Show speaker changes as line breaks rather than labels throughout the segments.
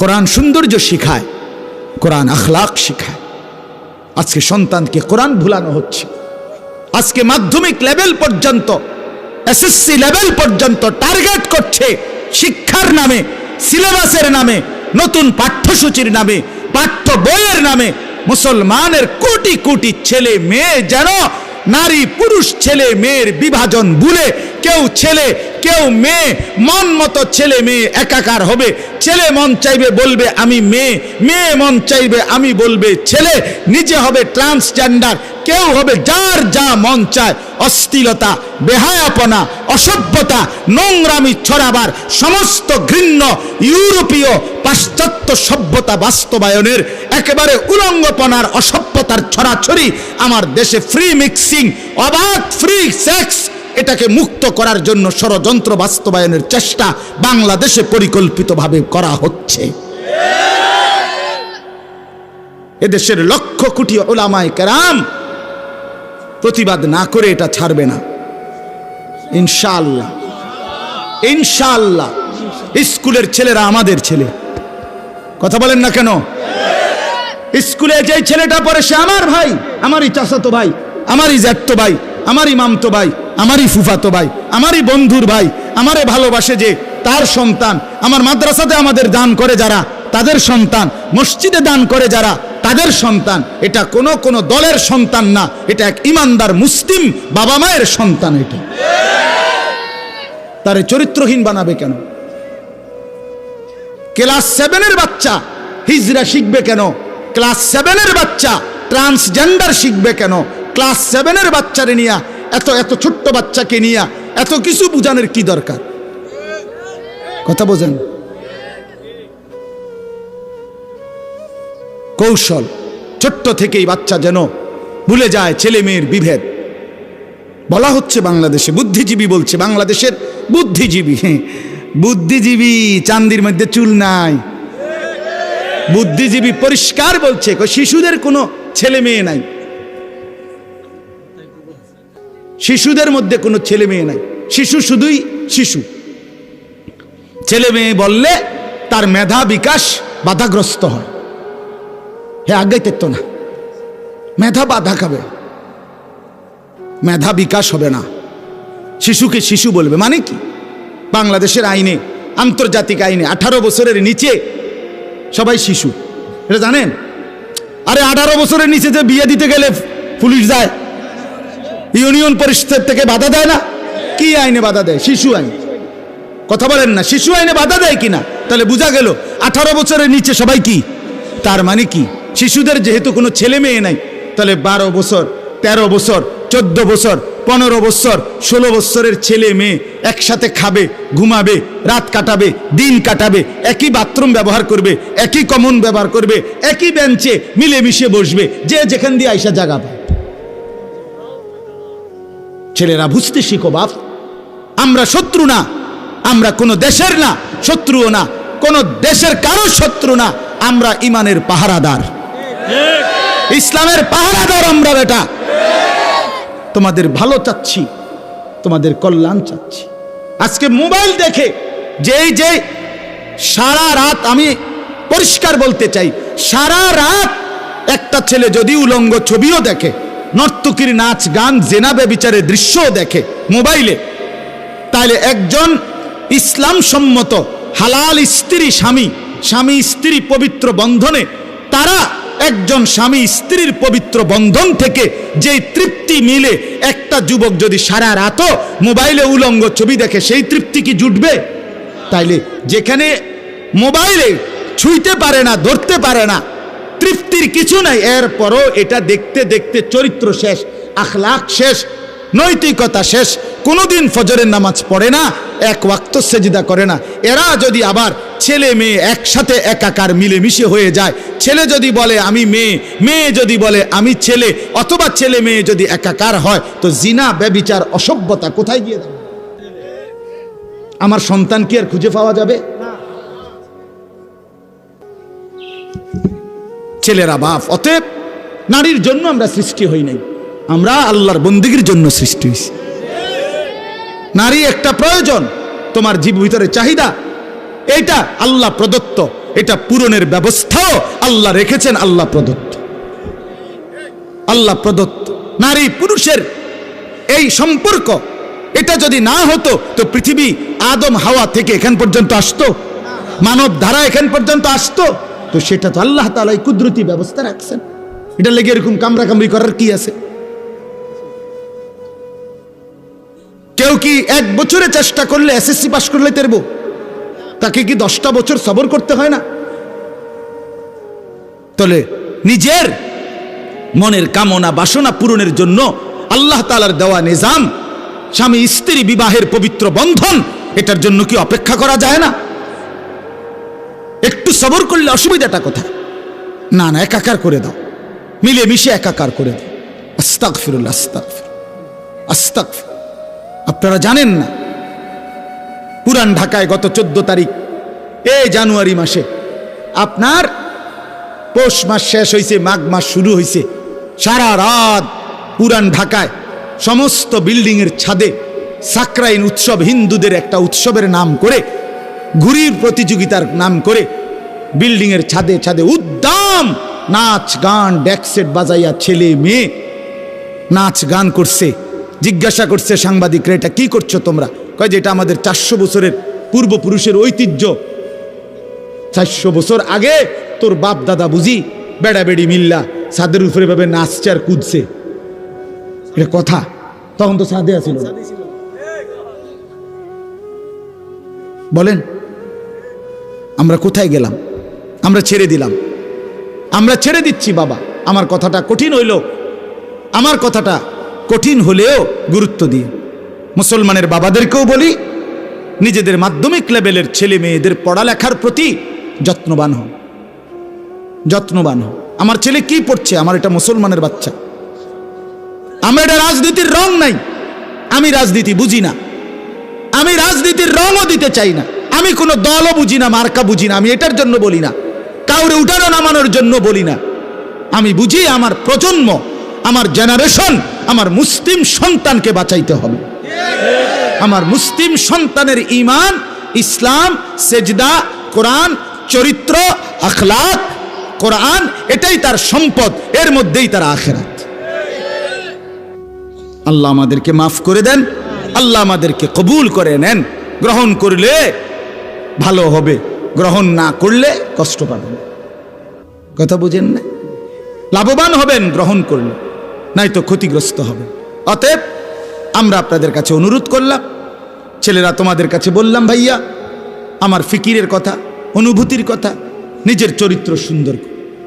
কোরআন সৌন্দর্য শিখায়, কোরআন আখলাক শিখায়। আজকে সন্তানকে কোরআন ভুলানো হচ্ছে। আজকে মাধ্যমিক লেভেল পর্যন্ত, এসএসসি লেভেল পর্যন্ত টার্গেট করছে শিক্ষার নামে, সিলেবাসের নামে, নতুন পাঠ্যসূচির নামে, পাঠ্য বইয়ের নামে, মুসলমানের কোটি কোটি ছেলে মেয়ে যেন নারী, পুরুষ, ছেলে, মেয়ের বিভাজন ভুলে কেউ ছেলে, কেউ মেয়ে, মন মতো ছেলে, মেয়ে একাকার হবে। ছেলে মন চাইবে বলবে, আমি মেয়ে। মেয়ে মন চাইবে, আমি বলবে, ছেলে। নিজে হবে ট্রান্সজেন্ডার কেউ হবে যার যা মন চায়। অস্থিলতা বেহায়াপনা, অসভ্যতা, নোংরামি ছড়াবার সমস্ত ঘৃণ্য ইউরোপীয় পাশ্চাত্য সভ্যতা বাস্তবায়নের একেবারে উলঙ্গপনার, অসভ্যতার ছড়াছড়ি আমার দেশে ফ্রি মিক্সিং অবাধ ফ্রি সেক্স এটাকে মুক্ত করার জন্য ষড়যন্ত্র বাস্তবায়নের চেষ্টা বাংলাদেশে পরিকল্পিতভাবে করা হচ্ছে। এদেশের লক্ষ কোটি ওলামায় কেরাম প্রতিবাদ না করে এটা ছাড়বে না। ইনশাআল্লাহ। ইনশাআল্লাহ। স্কুলের ছেলেরা আমাদের ছেলে। কথা বলেন না কেন? স্কুলে যে ছেলেটা পড়ে, সে আমার ভাই, আমারই চাচাতো ভাই, আমারই জ্যাঠতো ভাই, আমারই মামতো ভাই, আমারই ফুফাতো ভাই, আমারই বন্ধুর ভাই, আমারে ভালোবাসে যে তার সন্তান, আমার মাদ্রাসাতে আমাদের দান করে যারা, তাদের সন্তান, মসজিদে দান করে যারা, তাদের সন্তান, এটা কোনো কোনো দলের সন্তান না, এটা এক ইমানদার মুসলিম বাবা মায়ের সন্তান এটা। তারে চরিত্রহীন বানাবে কেন? ক্লাস সেভেনের বাচ্চা, হিজরা শিখবে কেন? ক্লাস সেভেনের বাচ্চা ট্রান্সজেন্ডার শিখবে কেন? ক্লাস সেভেনের বাচ্চারে নিয়ে, এত এত ছোট্ট বাচ্চাকে নিয়ে, এত কিছু বুঝানোর কি দরকার? কথা বোঝেন? কৌশল, ছোট্ট থেকেই বাচ্চা যেন ভুলে যায় ছেলে মেয়ের বিভেদ। বলা হচ্ছে বাংলাদেশে, বুদ্ধিজীবী বলছে বাংলাদেশের বুদ্ধিজীবী। বুদ্ধিজীবী, চান্দির মধ্যে চুল নাই। বুদ্ধিজীবী পরিষ্কার বলছে শিশুদের কোনো ছেলে মেয়ে নাই। শিশুদের মধ্যে কোনো ছেলে মেয়ে নাই। শিশু শুধুই শিশু। ছেলে মেয়ে বললে তার মেধা বিকাশ বাধাগ্রস্ত হয়। হে আগাইতে তো না। মেধা বাধা খাবে। মেধা বিকাশ হবে না। শিশুকে শিশু বলবে। মানে কি? বাংলাদেশের আইনে, আন্তর্জাতিক আইনে আঠারো বছরের নিচে সবাই শিশু। এটা জানেন? আরে আঠারো বছরের নিচে যে বিয়ে দিতে গেলে পুলিশ যায়, ইউনিয়ন পরিষদ থেকে বাধা দেয় না? কি আইনে বাধা দেয়? শিশু আইন। কথা বলেন না, শিশু আইনে বাধা দেয় কিনা? তাহলে বোঝা গেল, আঠারো বছরের নিচে সবাই কি? তার মানে কি? শিশুদের যেহেতু কোনো ছেলে মেয়ে নাই, তাহলে বারো বছর ১৩ বছর, চোদ্দ বছর পনেরো বছর ষোলো বছরের ছেলে মেয়ে একসাথে খাবে ঘুমাবে রাত কাটাবে দিন কাটাবে একই বাথরুম ব্যবহার করবে একই কমন ব্যবহার করবে একই বেঞ্চে মিলেমিশে বসবে যে যেখান দিয়ে আইসা জাগা পায়। ছেলেরা বুঝতে শিখো বাপ আমরা শত্রু না আমরা কোনো দেশের না শত্রুও না কোনো দেশের কারও শত্রু না আমরা ইমানের পাহারাদার। ইসলামের পাহারাদার আমরা বেটা। তোমাদের ভালো চাচ্ছি, তোমাদের কল্যাণ চাচ্ছি। আজকে মোবাইল দেখে যেই যে সারা রাত আমি পরিষ্কার বলতে চাই, সারা রাত একটা ছেলে যদি উলঙ্গ ছবিও দেখে, নর্তকীর নাচ, গান জেনাবে বিচারের দৃশ্যও দেখে মোবাইলে তাহলে একজন ইসলাম সম্মত হালাল স্ত্রী স্বামী স্বামী স্ত্রী পবিত্র বন্ধনে তারা একজন স্বামী স্ত্রীর পবিত্র বন্ধন থেকে যে তৃপ্তি মিলে, একটা যুবক যদি সারা রাতও মোবাইলে উলঙ্গ ছবি দেখে, সেই তৃপ্তি কি জুটবে? তাইলে যেখানে মোবাইলে ছুঁইতে পারে না, ধরতে পারে না, তৃপ্তির কিছু নাই, এরপরও এটা দেখতে দেখতে চরিত্র শেষ, আখলাখ শেষ, নৈতিকতা শেষ, কোনোদিন ফজরের নামাজ পড়ে না, এক ওয়াক্ত সেজিদা করে না। এরা যদি আবার ছেলে মেয়ে একসাথে একাকার মিলেমিশে হয়ে যায়। ছেলে যদি বলে, আমি মেয়ে। মেয়ে যদি বলে, আমি ছেলে। অথবা ছেলে মেয়ে যদি একাকার হয়, তো জিনা ব্যবিচার অসভ্যতা কোথায় গিয়ে দাঁড়াবে? আমার সন্তান কি আর খুঁজে পাওয়া যাবে? ছেলেরা বাপ, অতএব নারীর জন্য আমরা সৃষ্টি হই নাই। আমরা আল্লাহর বন্দিগির জন্য সৃষ্টি হয়েছি নারী একটা প্রয়োজন, তোমার জীব ভিতরে চাহিদা এইটা আল্লাহ প্রদত্ত, এটা পূরণের ব্যবস্থাও আল্লাহ রেখেছেন, আল্লাহ প্রদত্ত। আল্লাহ প্রদত্ত। নারী পুরুষের এই সম্পর্ক, এটা যদি না হতো, তো পৃথিবী আদম হাওয়া থেকে এখান পর্যন্ত আসতো, মানব ধারা এখান পর্যন্ত আসতো, তো সেটা তো আল্লাহ তালা কুদরতি ব্যবস্থা রাখছেন। এটা লেগে এরকম কামড়া কামড়ি করার কি আছে? কেউ কি এক বছরে চেষ্টা করলে এসএসসি পাশ করলে তেরবো? তাকে কি দশটা বছর সবর করতে হয় না? তাহলে নিজের মনের কামনা বাসনা পূরণের জন্য আল্লাহ তালার দেওয়া নিজাম, স্বামী স্ত্রী বিবাহের পবিত্র বন্ধন, এটার জন্য কি অপেক্ষা করা যায় না? একটু সবর করলে অসুবিধাটা কোথায়? না না, একাকার করে দাও। মিলে মিশে একাকার করে দাও। আস্তাক ফিরুল আস্তাক আস্তাক আপনারা জানেন না পুরান ঢাকায় গত চোদ্দ তারিখ এই জানুয়ারি মাসে। আপনার পৌষ মাস শেষ হয়েছে মাঘ মাস শুরু হয়েছে সারা রাত পুরান ঢাকায়, সমস্ত বিল্ডিংয়ের ছাদে সাকরাইন উৎসব, হিন্দুদের একটা উৎসবের নাম করে, ঘুরির প্রতিযোগিতার নাম করে বিল্ডিংয়ের ছাদে ছাদে উদ্দাম নাচ গান ডেকসেট বাজাইয়া ছেলে, মেয়ে নাচ গান করছে, জিজ্ঞাসা করছে সাংবাদিকরা, এটা কি করছ তোমরা? কয় যে এটা আমাদের চারশো বছরের পূর্বপুরুষের ঐতিহ্য। চারশো বছর আগে তোর বাপ দাদা বুঝি বেড়া বেড়ি মিল্লা ছাদের উপরে ভাবে নাচছে আর কুদছে। এটা কথা। তখন তো সাদে আছিল। বলেন, আমরা কোথায় গেলাম? আমরা ছেড়ে দিলাম। আমরা ছেড়ে দিচ্ছি বাবা। আমার কথাটা কঠিন হইল আমার কথাটা কঠিন হলেও গুরুত্ব দিয়ে। মুসলমানের বাবাদেরকেও বলি, নিজেদের মাধ্যমিক লেভেলের ছেলে মেয়েদের পড়ালেখার প্রতি যত্নবান হন যত্নবান হন আমার ছেলে কি পড়ছে? আমার এটা মুসলমানের বাচ্চা। আমার এটা রাজনীতির রং নাই। আমি রাজনীতি বুঝি না। আমি রাজনীতির রঙও দিতে চাই না। আমি কোনো দলও বুঝি না, মার্কা বুঝি না। আমি এটার জন্য বলি না। কাউরে উঠানো নামানোর জন্য বলি না। আমি বুঝি আমার প্রজন্ম, আমার জেনারেশন আমার মুসলিম সন্তানকে বাঁচাইতে হবে। আমার মুসলিম সন্তানের ইমান ইসলাম, সেজদা, কোরআন, চরিত্র, আখলাক, কোরআন, এটাই তার সম্পদ, এর মধ্যেই তার আখেরাত। আল্লাহ আমাদেরকে মাফ করে দেন, আল্লাহ আমাদেরকে কবুল করে নেন, গ্রহণ করলে ভালো হবে, গ্রহণ না করলে কষ্ট পাবেন কথা বুঝেন না? লাভবান হবেন, গ্রহণ করলে নাই তো ক্ষতিগ্রস্ত হবেন। অতএব আমরা আপনাদের কাছে অনুরোধ করলাম, ছেলেরা তোমাদের কাছে বললাম, ভাইয়া, আমার ফিকিরের কথা, অনুভূতির কথা, নিজের চরিত্র সুন্দর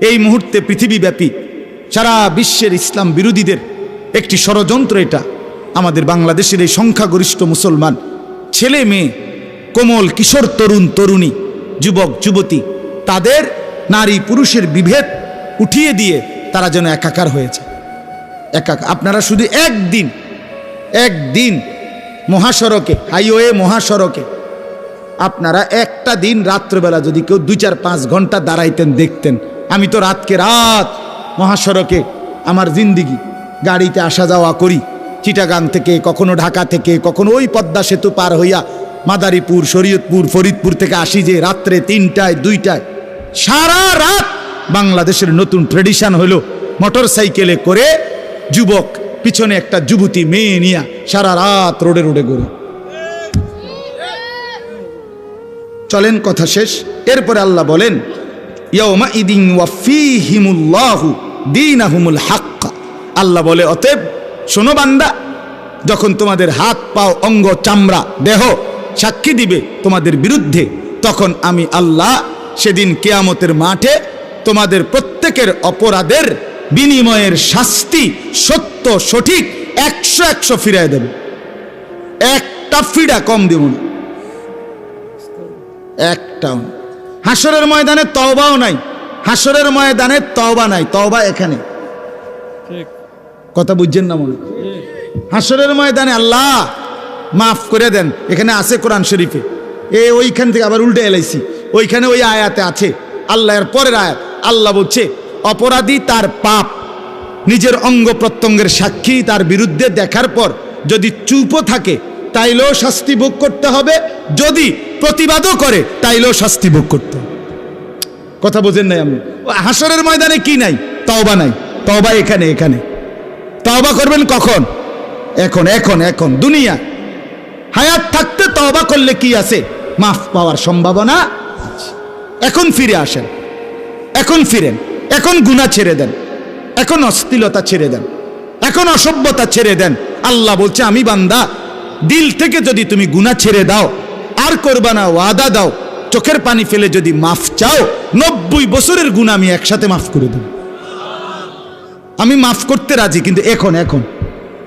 এই মুহূর্তে পৃথিবীব্যাপী সারা বিশ্বের ইসলাম বিরোধীদের একটি ষড়যন্ত্র এটা। আমাদের বাংলাদেশের এই সংখ্যাগরিষ্ঠ মুসলমান ছেলে, মেয়ে, কোমল, কিশোর, তরুণ, তরুণী, যুবক, যুবতী, তাদের নারী, পুরুষের বিভেদ উঠিয়ে দিয়ে তারা যেন একাকার হয়েছে। একাকার আপনারা শুধু একদিন একদিন মহাসড়কে হাইওয়ে মহাসড়কে, আপনারা একটা দিন রাত্রবেলা যদি কেউ দুই চার পাঁচ ঘণ্টা দাঁড়াইতেন, দেখতেন। আমি তো রাতকে রাত মহাসড়কে আমার জিন্দিগি গাড়িতে আসা যাওয়া করি। চিটাগাং থেকে, কখনো ঢাকা থেকে, কখনো ওই পদ্মা সেতু পার হইয়া মাদারীপুর, শরীয়তপুর, ফরিদপুর থেকে আসি যে রাত্রে তিনটায়, দুইটায়। সারা রাত বাংলাদেশের নতুন ট্রেডিশন হলো মোটর সাইকেলে করে যুবক পিছনে একটা যুবতী মেয়ে নিয়া সারা রাত রোডে রোডে ঘুরে। চলেন কথা শেষ। এরপরে আল্লাহ বলেন, ইয়াউমা ইদিন ওয়াফিহিমুল্লাহু দীনাহুমুল হাক্কা। আল্লাহ বলে, অতএব শোনো বান্দা, যখন তোমাদের হাত, পাও, অঙ্গ, চামড়া, দেহ সাক্ষী দিবে তোমাদের বিরুদ্ধে, তখন আমি আল্লাহ সেদিন কেয়ামতের মাঠে তোমাদের প্রত্যেকের অপরাধের বিনিময়ের শাস্তি সত্য সঠিক একশো একশো ফিরায় দেবে। একটা ফিডা কম দেব না। একটাও হাসরের ময়দানে তওবাও নাই। হাসরের ময়দানে তওবা নাই। তওবা এখানে। কথা বুঝছেন না মনে? হাসরের ময়দানে আল্লাহ মাফ করে দেন। এখানে আছে কোরআন শরীফে। এ ওইখান থেকে আবার উল্টে এলাইছি। ওইখানে ওই আয়াতে আছে। আল্লাহ এর পরের আয়াত। আল্লাহ বলছে অপরাধী তার পাপ, নিজের অঙ্গ প্রত্যঙ্গের সাক্ষী তার বিরুদ্ধে দেখার পর যদি চুপও থাকে, তাইলেও শাস্তি ভোগ করতে হবে। যদি প্রতিবাদও করে, তাইলেও শাস্তি ভোগ করতে কথা বোঝেন নাই আমি হাসরের ময়দানে কি নাই? তওবা নাই। তওবা এখানে এখানে। তওবা করবেন কখন? এখন এখন এখন। দুনিয়া। হায়াত থাকতে তওবা করলে কি আছে? মাফ পাওয়ার সম্ভাবনা এখন ফিরে আসেন। এখন ফিরেন। এখন গুণা ছেড়ে দেন এখন অস্থিলতা ছেড়ে দেন এখন অসভ্যতা ছেড়ে দেন। আল্লাহ বলছে আমি বান্দা দিল থেকে যদি তুমি গুণা ছেড়ে দাও আর করবা না ওয়াদা দাও চোখের পানি ফেলে যদি মাফ চাও নব্বই বছরের গুণা আমি একসাথে মাফ করে দেব। আমি মাফ করতে রাজি কিন্তু এখন এখন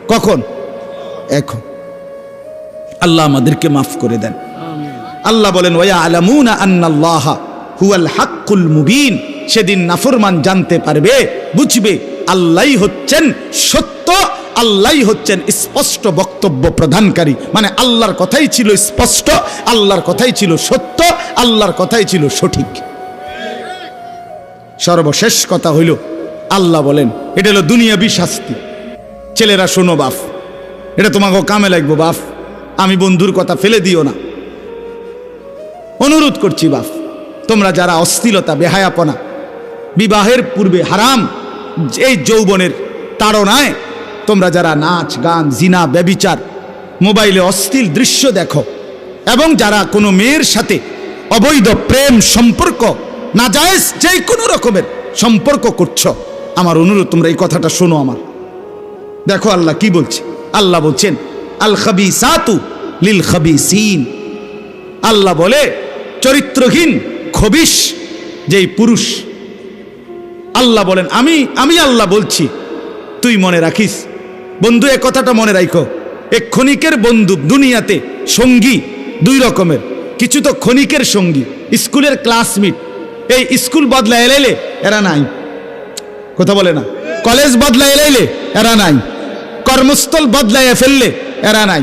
কখন? এখন। আল্লাহ আমাদেরকে মাফ করে দেন। আল্লাহ বলেন ওয়া আলামুনা আন্নাল্লাহ হুয়াল হাক্কুল মুবিন। সেদিন নাফরমান জানতে পারবে, বুঝবে আল্লাহই হচ্ছেন সত্য আল্লাহই হচ্ছেন স্পষ্ট বক্তব্য প্রদানকারী। মানে আল্লাহর কথাই ছিল স্পষ্ট, আল্লাহর কথাই ছিল সত্য, আল্লাহর কথাই ছিল সঠিক। সর্বশেষ কথা হইল, আল্লাহ বলেন, এটা হলো দুনিয়াবি শাস্তি। ছেলেরা, শোনো বাফ এটা তোমাকে কামে লাগবো বাফ আমি বন্ধুর কথা ফেলে দিও না। অনুরোধ করছি বাপ, তোমরা যারা অস্থিলতা বেহায়াপনা বিবাহের পূর্বে হারাম। এই যৌবনের তাড়নায় তোমরা যারা নাচ, গান, জিনা, ব্যবিচার, মোবাইলে অস্থিল দৃশ্য দেখো এবং যারা কোনো মেয়ের সাথে অবৈধ প্রেম, সম্পর্ক, নাজায়েজ যে কোনো রকমের সম্পর্ক করছ, আমার অনুরোধ, তোমরা এই কথাটা শোনো আমার। দেখো আল্লাহ কি বলছে? আল্লাহ বলছেন, আল খাবি সাতু লিল খাবি সিন আল্লাহ বলে, চরিত্রহীন খবিস যেই পুরুষ আল্লাহ বলেন, আমি আমি আল্লাহ বলছি। তুই মনে রাখিস, বন্ধু, এ কথাটা মনে রাখো এ ক্ষণিকের বন্ধু দুনিয়াতে সঙ্গী দুই রকমের। কিছু তো ক্ষণিকের সঙ্গী, স্কুলের ক্লাসমেট। এই স্কুল বদলা এলাইলে এরা নাই। কথা বলে না। কলেজ বদলা এলাইলে এরা নাই। কর্মস্থল বদলাইয়া ফেললে এরা নাই।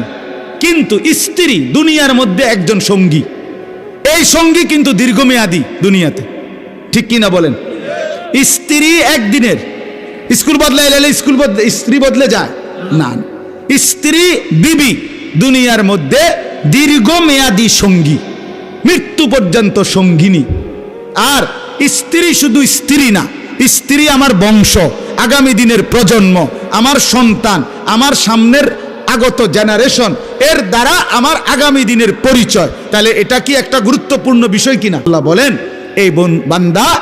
কিন্তু স্ত্রী দুনিয়ার মধ্যে একজন সঙ্গী। এই সঙ্গী কিন্তু দীর্ঘমেয়াদী দুনিয়াতে। ঠিক কি না বলেন? স্ত্রী একদিনের। স্কুল বদলে এলে স্কুল স্ত্রী বদলে যায়। না। স্ত্রী বিবি, দুনিয়ার মধ্যে দীর্ঘমেয়াদী সঙ্গী, মৃত্যু পর্যন্ত সঙ্গিনী। আর স্ত্রী শুধু স্ত্রী না, স্ত্রী আমার বংশ, আগামী দিনের প্রজন্ম, আমার সন্তান, আমার সামনের আগত জেনারেশন এর দ্বারা আমার আগামী দিনের পরিচয়। তাহলে এটা কি একটা গুরুত্বপূর্ণ বিষয় কিনা? বলেন, এই বন- বান্দা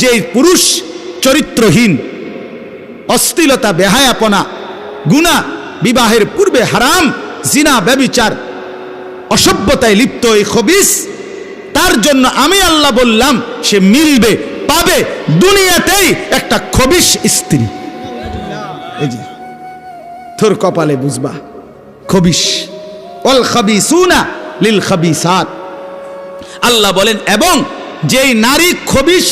যে পুরুষ চরিত্রহীন অস্থিলতা বেহায়াপনা, গুণা বিবাহের পূর্বে হারাম, জিনা, ব্যবিচার, অসভ্যতায় লিপ্ত এই খবিস, তার জন্য আমি আল্লাহ বললাম, সে মিলবে, পাবে দুনিয়াতেই একটা খবিস স্ত্রী। এই যে তোর কপালে বুঝবা, খবিস অল খাবিসুনা লিল খাবিসাত। আল্লাহ বলেন, এবং যেই নারী খবিস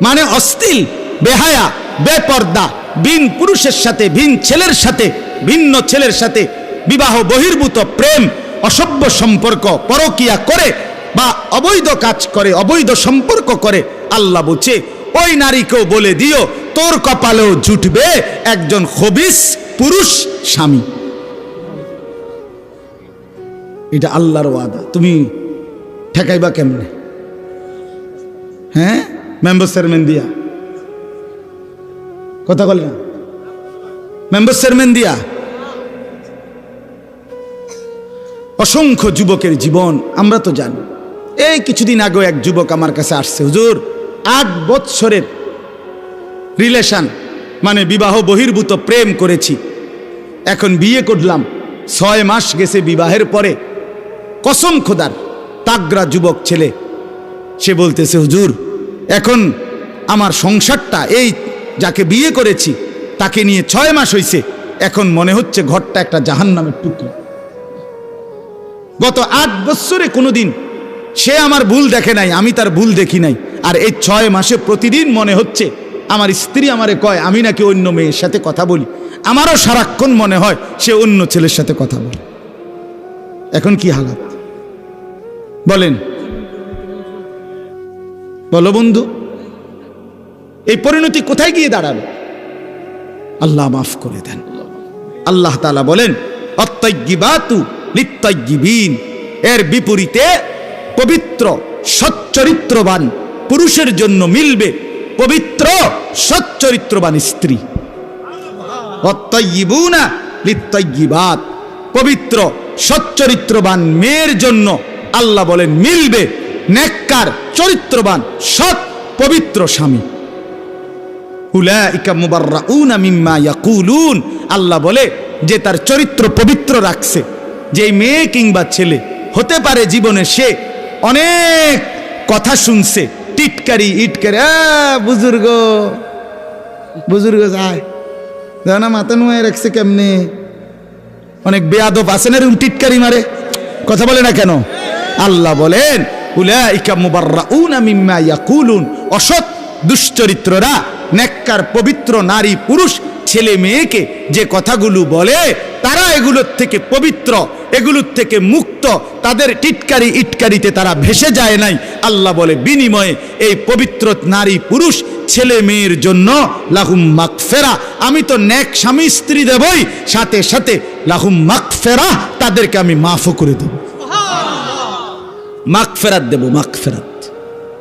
মানে অস্থিল, বেহায়া, বেপর্দা, ভিন পুরুষের সাথে, ভিন ছেলের সাথে, ভিন্ন ছেলের সাথে বিবাহ বহির্ভূত প্রেম, অসভ্য সম্পর্ক পরকিয়া করে বা অবৈধ কাজ করে, অবৈধ সম্পর্ক করে, আল্লাহ বুঝে ওই নারীকেও বলে দিও, তোর কপালেও জুটবে একজন খবিস পুরুষ স্বামী। এটা আল্লাহর ওয়াদা। তুমি ঠেকাইবা কেমনে? হ্যাঁ? মেম্বার চেয়ারম্যান দিয়া কথা বলে না মেম্বার চেয়ারম্যান দিয়া অসংখ্য যুবকের জীবন আমরা তো জানি এই কিছুদিন আগেও এক যুবক আমার কাছে আসছে হুজুর আট বৎসরের রিলেশন মানে বিবাহ বহির্ভূত প্রেম করেছি এখন বিয়ে করলাম ছয় মাস গেছে বিবাহের পরে কসম খোদার তাগরা যুবক ছেলে সে বলতেছে হুজুর এখন আমার সংসারটা, এই যাকে বিয়ে করেছি, তাকে নিয়ে ছয় মাস হয়েছে এখন মনে হচ্ছে ঘরটা একটা জাহান্নামের টুকরো। গত আট বছরে কোনোদিন সে আমার ভুল দেখে নাই, আমি তার ভুল দেখি নাই। আর এই ছয় মাসে প্রতিদিন মনে হচ্ছে আমার স্ত্রী আমারে কয়, আমি নাকি অন্য মেয়ের সাথে কথা বলি। আমারও সারাক্ষণ মনে হয় সে অন্য ছেলের সাথে কথা বলে। এখন কি হালাত? বলেন। বলো বন্ধু, এই পরিণতি কোথায় গিয়ে দাঁড়াবে আল্লাহ মাফ করে দেন। আল্লাহ তালা বলেন অত্যজ্ঞিবাতু লিত্তজ্ঞিবিন এর বিপরীতে পবিত্র সচ্চরিত্রবান পুরুষের জন্য মিলবে পবিত্র সচ্চরিত্রবান স্ত্রী। অত্তয়িবুনা লিত্তয়িবাত পবিত্র সচ্চরিত্রবান মেয়ের জন্য আল্লাহ বলেন, মিলবে নেককার, চরিত্রবান, সৎ, পবিত্র স্বামী। উলাইকা মুবাররাউনা মিম্মা ইয়াকুলুন। আল্লাহ বলে যে তার চরিত্র পবিত্র রাখছে। যে মেয়ে কিংবা ছেলে, হতে পারে জীবনে সে অনেক কথা শুনছে। টিটকারি, ইটকারি বুজুর্গ বুজুর্গ যায়। দেখো না, মাথা নুয়ে রাখছে কেমনে? অনেক বেয়াদব আছেন এরকম টিটকারি মারে? কথা বলে না কেন? আল্লাহ বলেন উলাইকা মুবাররাউনা মিম্মা ইয়াকুলুন। অসৎ দুশ্চরিত্ররা, নেককার পবিত্র নারী পুরুষ, ছেলে মেয়েকে যে কথাগুলো বলে, তারা এগুলোর থেকে পবিত্র, এগুলোর থেকে মুক্ত, তাদের টিটকারি ইটকারিতে তারা ভেসে যায় নাই। আল্লাহ বলে, বিনিময়ে এই পবিত্র নারী পুরুষ ছেলে মেয়ের জন্য লাহুম মাকফেরা আমি তো নেক স্বামী স্ত্রী দেবই, সাথে সাথে লাহুম মাকফেরা তাদেরকে আমি মাফও করে দেব। মাকফেরাত দেব মাকফেরাত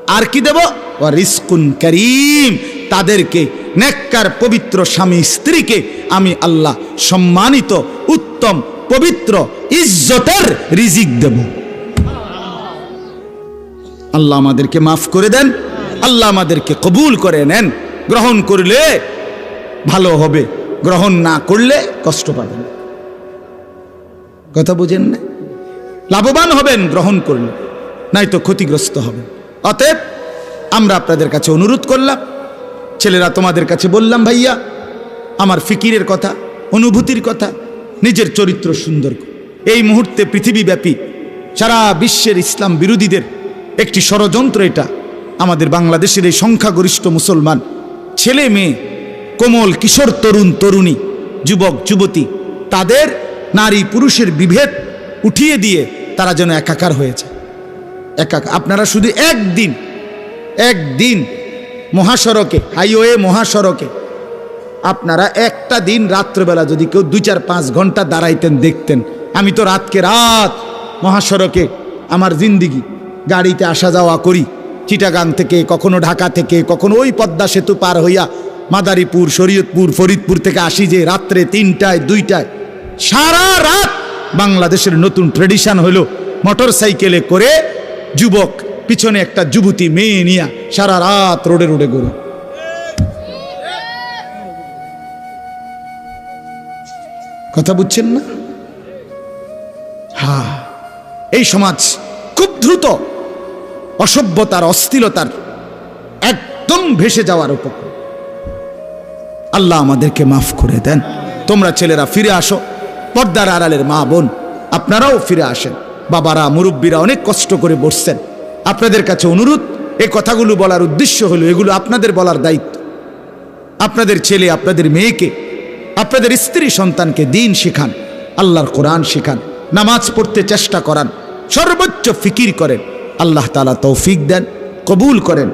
আর কি দেব? ও রিস্কুন করিম। তাদেরকে নেককার, পবিত্র স্বামী, স্ত্রীকে আমি আল্লাহ সম্মানিত, উত্তম, পবিত্র, ইজ্জতের রিজিক দেব। আল্লাহ আমাদেরকে মাফ করে দেন। আল্লাহ আমাদেরকে কবুল করে নেন। গ্রহণ করলে ভালো হবে। গ্রহণ না করলে কষ্ট পাবেন কথা বুঝেন না? লাভবান হবেন গ্রহণ করলে। নাই তো ক্ষতিগ্রস্ত হবে। অতএব আমরা আপনাদের কাছে অনুরোধ করলাম, ছেলেরা তোমাদের কাছে বললাম, ভাইয়া, আমার ফিকিরের কথা, অনুভূতির কথা, নিজের চরিত্র সুন্দর এই মুহূর্তে পৃথিবীব্যাপী সারা বিশ্বের ইসলাম বিরোধীদের একটি ষড়যন্ত্র এটা। আমাদের বাংলাদেশের এই সংখ্যাগরিষ্ঠ মুসলমান ছেলে, মেয়ে, কোমল, কিশোর, তরুণ, তরুণী, যুবক, যুবতী, তাদের নারী পুরুষের বিভেদ উঠিয়ে দিয়ে তারা যেন একাকার হয়েছে। একাকার আপনারা শুধু একদিন একদিন মহাসড়কে, হাইওয়ে মহাসড়কে, আপনারা একটা দিন রাত্রবেলা যদি কেউ দুই চার পাঁচ ঘণ্টা দাঁড়াইতেন, দেখতেন। আমি তো রাতকে রাত মহাসড়কে আমার জিন্দিগি গাড়িতে আসা যাওয়া করি। চিটাগাং থেকে, কখনো ঢাকা থেকে, কখনো ওই পদ্মা সেতু পার হইয়া মাদারীপুর, শরীয়তপুর, ফরিদপুর থেকে আসি যে রাত্রে তিনটায়, দুইটায়। সারা রাত বাংলাদেশের নতুন ট্রেডিশন হলো মোটর সাইকেলে করে যুবক, পিছনে একটা যুবতী মেয়ে নিয়া সারা রাত রোডে রোডে ঘুরে। কথা বুঝছেন না? হা এই সমাজ খুব দ্রুত অসভ্যতার অস্থিরতার একদম ভেসে যাওয়ার উপক্রম। আল্লাহ আমাদেরকে মাফ করে দেন। তোমরা ছেলেরা ফিরে আসো। পর্দার আড়ালের মা বোন, আপনারাও ফিরে আসেন। বাবারা, মুরব্বীরা অনেক কষ্ট করে বসছেন। আপনাদের কাছে অনুরোধ এ কথাগুলো বলার উদ্দেশ্য হলো, এগুলো আপনাদের বলার দায়িত্ব। আপনাদের ছেলে, আপনাদের মেয়েকে, আপনাদের স্ত্রী সন্তানকে দিন শেখান, আল্লাহর কোরআন শেখান, নামাজ পড়তে চেষ্টা করান, সর্বোচ্চ ফিকির করেন, আল্লাহ তালা তৌফিক দেন, কবুল করেন।